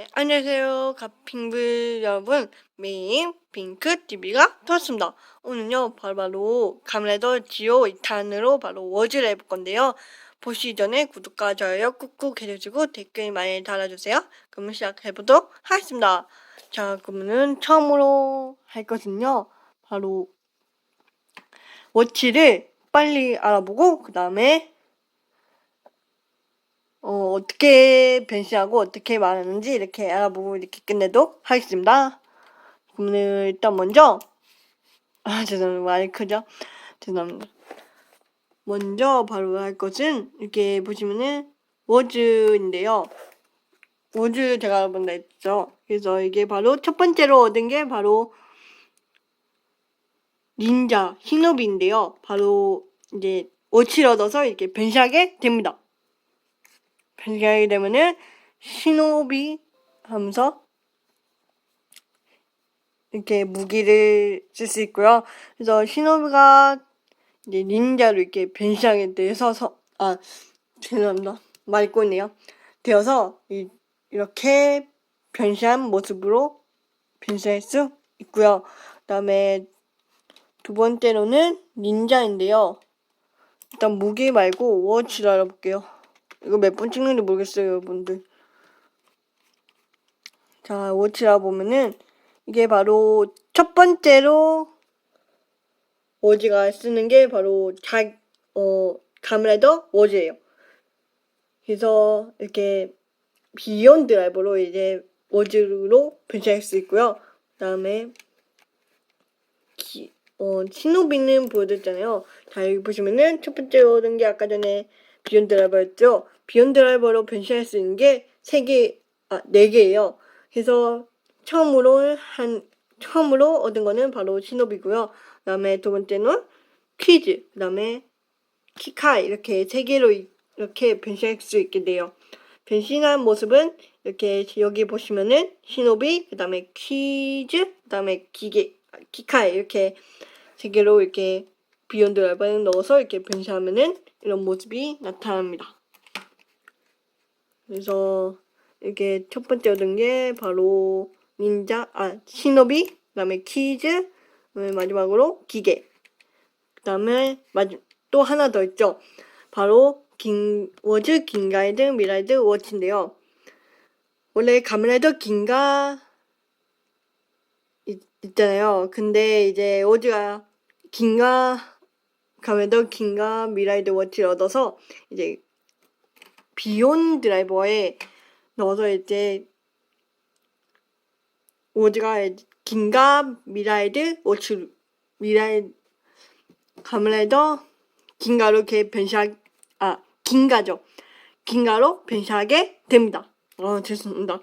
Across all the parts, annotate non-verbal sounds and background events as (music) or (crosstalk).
네, 안녕하세요. 갓핑글 여러분. 메인 핑크 TV가 되었습니다. 오늘요, 바로바로 카메라더 지오 2탄으로 바로 워즈를 해볼 건데요. 보시기 전에 구독과 좋아요 꾹꾹 해주시고 댓글 많이 달아주세요. 그럼 시작해보도록 하겠습니다. 자, 그러면은 처음으로 할 것은요, 바로 워치를 빨리 알아보고, 그 다음에 어, 어떻게 변신하고 어떻게 말하는지 이렇게 알아보고 이렇게 끝내도록 하겠습니다. 그러면 일단 먼저 아 (laughs) 죄송합니다 말이 크죠? 죄송합니다. 먼저 바로 할 것은 이렇게 보시면은 워즈인데요. 워즈 제가 알아본다 했죠. 그래서 이게 바로 첫 번째로 얻은 게 바로 닌자 히노비인데요. 바로 이제 워치를 얻어서 이렇게 변신하게 됩니다. 변신하게 되면은 시노비 하면서 이렇게 무기를 쓸 수 있고요. 그래서 시노비가 이제 닌자로 이렇게 변신하게 돼서 서, 아 죄송합니다 말이 꼬네요. 되어서 이, 이렇게 변신한 모습으로 변신할 수 있고요. 그다음에 두 번째로는 닌자인데요. 일단 무기 말고 워치를 알아볼게요. 이거 몇 번 찍는지 모르겠어요, 여러분들. 자, 워치라 보면은 이게 바로 첫 번째로 워즈가 쓰는 게 바로 자, 어, 카메라더 워즈예요. 그래서 이렇게 비욘 드 라이버로 이제 워즈로 변신할 수 있고요. 그 다음에 기, 어, 시노비는 보여드렸잖아요. 자, 여기 보시면은 첫 번째로 얻은 게 아까 전에 비욘 드라이버였죠. 비욘 드라이버로 변신할 수 있는 게세 개, 아, 네 개예요. 그래서 처음으로 한, 처음으로 얻은 거는 바로 시노비고요. 그 다음에 두 번째는 퀴즈, 그 다음에 키카 이렇게 세 개로 이- 이렇게 변신할 수 있게 돼요. 변신한 모습은 이렇게 여기 보시면은 시노비, 그 다음에 퀴즈, 그 다음에 기계, 아, 키카 이렇게 세 개로 이렇게 비욘드 라이브를 넣어서 이렇게 변신하면은 이런 모습이 나타납니다. 그래서 이게 첫 번째 얻은 게 바로 닌자, 아 시노비, 그 다음에 퀴즈, 그다음에 마지막으로 기계. 그 다음에 마지 또 하나 더 있죠. 바로 긴 워즈 긴가이드 미라이드 워치인데요. 원래 가면에도 긴가 있, 있잖아요. 근데 이제 워즈가 긴가 가면도 긴가 미라이드 워치를 얻어서 이제 비욘 드라이버에 넣어서 이제 워즈가 긴가 미라이드 워치 미라이 가면에도 긴가로 이렇게 변신 아 긴가죠. 긴가로 변신하게 됩니다. 어 죄송합니다.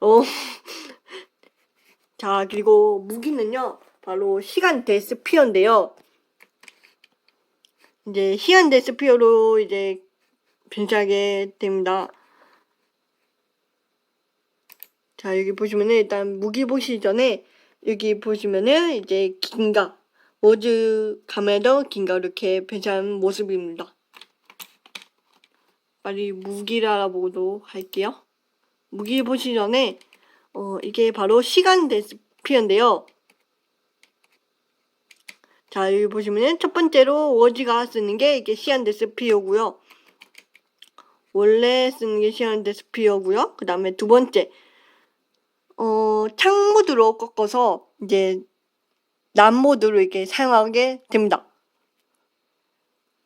어. (laughs) 자 그리고 무기는요 바로 시간 데스피어인데요. 이제 시간 데스피어로 이제 변신하게 됩니다. 자 여기 보시면은 일단 무기 보시기 전에 여기 보시면은 이제 긴가 워즈 카메라 긴가 이렇게 변신한 모습입니다. 빨리 무기를 알아보도록 할게요. 무기 보시기 전에 어 이게 바로 시간 데스피어인데요. 자 여기 보시면은 첫 번째로 워즈가 쓰는 게 이게 시간 데스피어고요. 원래 쓰는 게 시간 데스피어고요. 그 다음에 두 번째 어 창모드로 꺾어서 이제 남모드로 이렇게 사용하게 됩니다.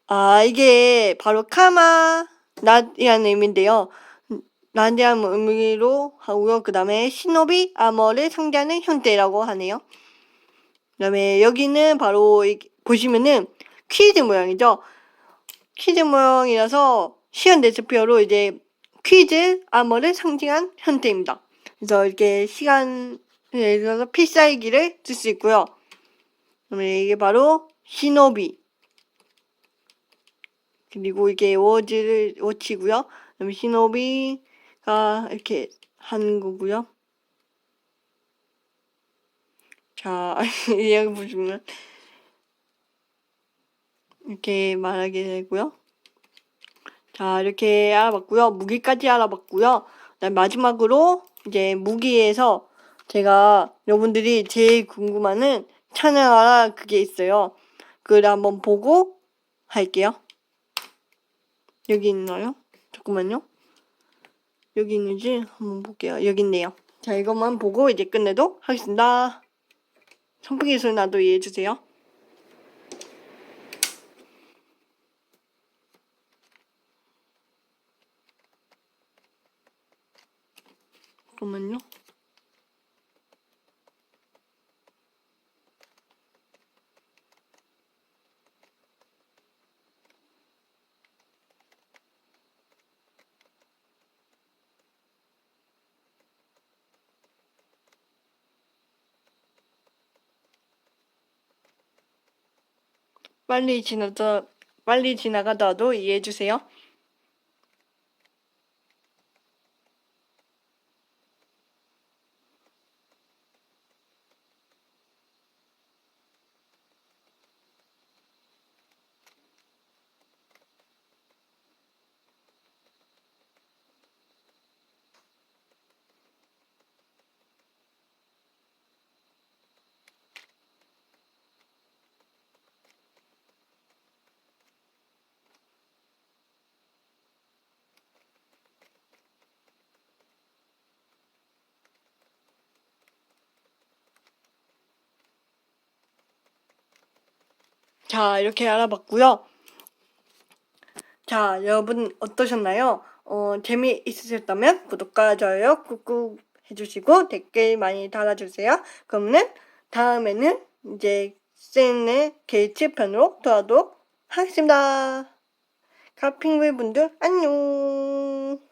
아 이게 바로 카마 낫이라는 의미인데요. 낫이라는 의미로 하고요. 그 다음에 시노비 아머를 상대하는 형태라고 하네요. 그 다음에 여기는 바로 이- 보시면은 퀴즈 모양이죠. 퀴즈 모양이라서 시간 데스피어로 이제 퀴즈 아머를 상징한 형태입니다. 그래서 이렇게 시간에 있어서 필살기를 쓸 수 있고요. 그다음에 이게 바로 시노비 그리고 이게 워즈를 워치고요. 그다음에 시노비가 이렇게 하는 거고요. 자 (laughs) 여기 보시면 이렇게 말하게 되고요. 자 이렇게 알아봤고요. 무기까지 알아봤고요. 마지막으로 이제 무기에서 제가 여러분들이 제일 궁금하는 찬양하라 그게 있어요. 그걸 한번 보고 할게요. 여기 있나요? 잠깐만요. 여기 있는지 한번 볼게요. 여기 있네요. 자, 이것만 보고 이제 끝내도록 하겠습니다. 선풍기 소리 나도 이해해주세요. 잠깐만요. 빨리 지나다 빨리 지나가다도 이해해 주세요. 자, 이렇게 알아봤고요. 자, 여러분 어떠셨나요? 어, 재미있으셨다면 구독과 좋아요 꾹꾹 해주시고 댓글 많이 달아주세요. 그러면은 다음에는 이제 쌤의 게이츠 편으로 돌아오도록 하겠습니다. 카핑글 분들 안녕.